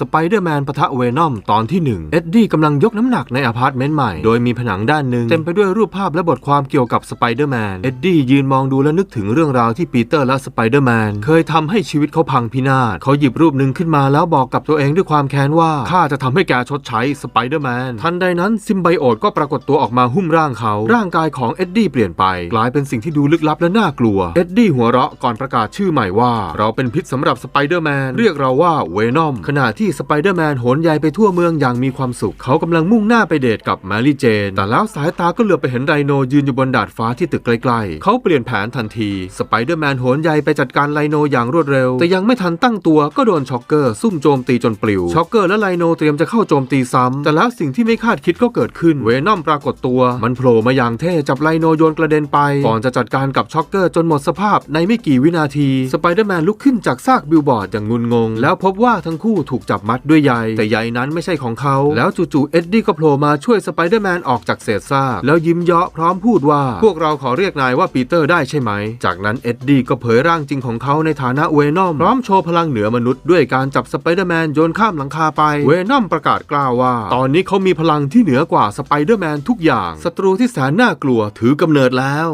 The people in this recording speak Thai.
สไปเดอร์แมนปะทะเวนอมตอนที่ 1 เอ็ดดี้กำลังยกน้ำหนักในอพาร์ตเมนต์ใหม่ โดยมีผนังด้านหนึ่งเต็มไปด้วยรูปภาพและบทความเกี่ยวกับสไปเดอร์แมน เอ็ดดี้ยืนมองดูและนึกถึงเรื่องราวที่ปีเตอร์และสไปเดอร์แมนเคยทำให้ชีวิตเขาพังพินาศ เขาหยิบรูปหนึ่งขึ้นมาแล้วบอกกับตัวเองด้วยความแค้นว่า ข้าจะทำให้แกชดใช้สไปเดอร์แมน ทันใดนั้นซิมไบโอตก็ปรากฏตัวออกมาหุ้มร่างเขา ร่างกายของเอ็ดดี้เปลี่ยนไป กลายเป็นสิ่งที่ดูลึกลับและน่ากลัว เอ็ดดี้หัวเราะก่อนประกาศชื่อใหม่ว่า เราเป็นพิษสำหรับสไปเดอร์แมน เรียกเราว่าเวนอม ขณะที่สไปเดอร์แมนโหนใยไปทั่วเมืองอย่างมีความสุข เขากำลังมุ่งหน้าไปเดทกับแมรี่เจน แต่แล้วสายตาก็เหลือบไปเห็นไรโนยืนอยู่บนดาดฟ้าที่ตึกใกล้ๆ เขาเปลี่ยนแผนทันที สไปเดอร์แมนโหนใยไปจัดการไรโนอย่างรวดเร็ว แต่ยังไม่ทันตั้งตัวก็โดนช็อกเกอร์ซุ่มโจมตีจนปลิว ช็อกเกอร์และไรโนเตรียมจะเข้าโจมตีซ้ำแต่แล้วสิ่งที่ไม่คาดคิดก็เกิดขึ้น เวนอมปรากฏตัว มันโผล่มาอย่างเท่จับไรโนโยนกระเด็นไป ก่อนจะจัดการกับช็อกเกอร์จนหมดสภาพในไม่กี่วินาที สไปเดอร์แมนลุกขึ้นจากซากบิลบอร์ดอย่างงุนงง แล้วพบว่าทั้งคู่ถูกจับมัดด้วยใยแต่ใยนั้นไม่ใช่ของเขา แล้วจู่ๆเอ็ดดี้ก็โผล่มาช่วยสไปเดอร์แมนออกจากเศษซากแล้วยิ้มเยาะพร้อมพูดว่า พวกเราขอเรียกนายว่าปีเตอร์ได้ใช่ไหม จากนั้นเอ็ดดี้ก็เผยร่างจริงของเขาในฐานะเวนอมพร้อมโชว์พลังเหนือมนุษย์ด้วยการจับสไปเดอร์แมนโยนข้ามหลังคาไป เวนอมประกาศกล่าวว่า ตอนนี้เขามีพลังที่เหนือกว่าสไปเดอร์แมนทุกอย่างศัตรูที่แสนน่ากลัวถือกำเนิดแล้ว